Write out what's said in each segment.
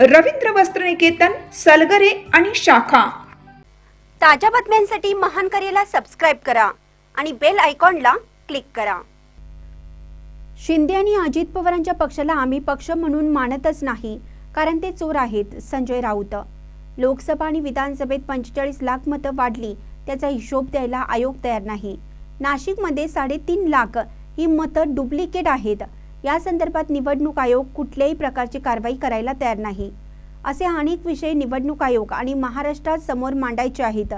रवींद्र वस्त्रनिकेतन सलगरे आणि शाखा. ताज्या बातम्यांसाठी महान करेला सबस्क्राईब करा आणि बेल आयकॉनला क्लिक करा. शिंदे आणि अजित पवारांच्या पक्षाला आम्ही पक्ष म्हणून मानतच नाही कारण ते चोर आहेत संजय राऊत. लोकसभा आणि विधानसभेत पंचेचाळीस लाख मतं वाढली त्याचा हिशोब द्यायला आयोग तयार नाही. नाशिकमध्ये साडेतीन लाख ही मतं डुप्लिकेट आहेत. या संदर्भात निवडणूक आयोग कुठल्याही प्रकारची कारवाई करायला तयार नाही. असे अनेक विषय निवडणूक आयोग आणि महाराष्ट्रात समोर मांडायचे आहेत.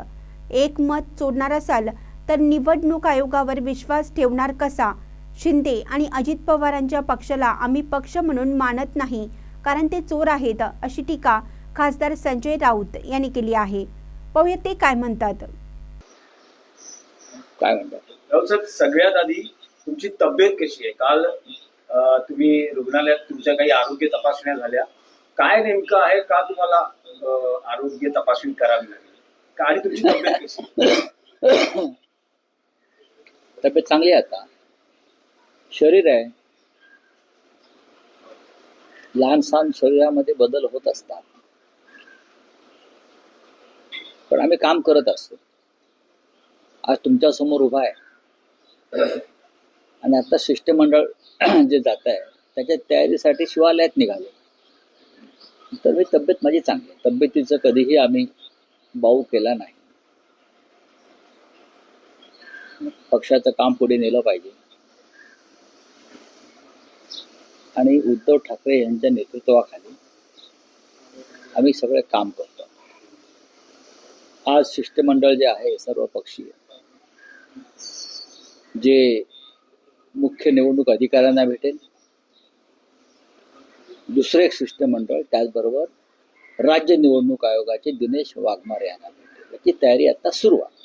एक मत चोरणार असाल तर निवडणूक आयोगावर विश्वास ठेवणार कसा? शिंदे आणि अजित पवारांच्या पक्षाला आम्ही पक्ष म्हणून मानत नाही कारण ते चोर आहेत अशी टीका खासदार संजय राऊत यांनी केली आहे. पाहूया ते काय म्हणतात. काय म्हणतात? सगळ्यात आधी तुमची तब्येत कशी आहे? काल तुम्ही रुग्णालयात तुमच्या काही आरोग्य तपासण्या झाल्या. काय नेमकं आहे का तुम्हाला आरोग्य तपासणी करावी लागेल? का आणि तुमची तब्येत कशी? तब्येत चांगली आहे आता. शरीर आहे. लहान सहान शरीरामध्ये बदल होत असतात. पण आम्ही काम करत असतो. आज तुमच्यासमोर उभा आहे. आणि आता शिष्टमंडळ जे जात आहे त्याच्या तयारीसाठी शिवालयात निघाले. तर मी तब्येत माझी चांगली तब्येतीचं कधीही आम्ही बाऊ केला नाही. पक्षाचं काम पुढे नेलं पाहिजे. आणि उद्धव ठाकरे यांच्या नेतृत्वाखाली आम्ही सगळे काम करतो. आज शिष्टमंडळ जे आहे सर्व पक्षीय जे मुख्य निवडणूक अधिकाऱ्यांना भेटेल. दुसरे एक शिष्टमंडळ त्याचबरोबर राज्य निवडणूक आयोगाचे दिनेश वाघमारे यांना भेटेल. याची तयारी आता सुरू आहे.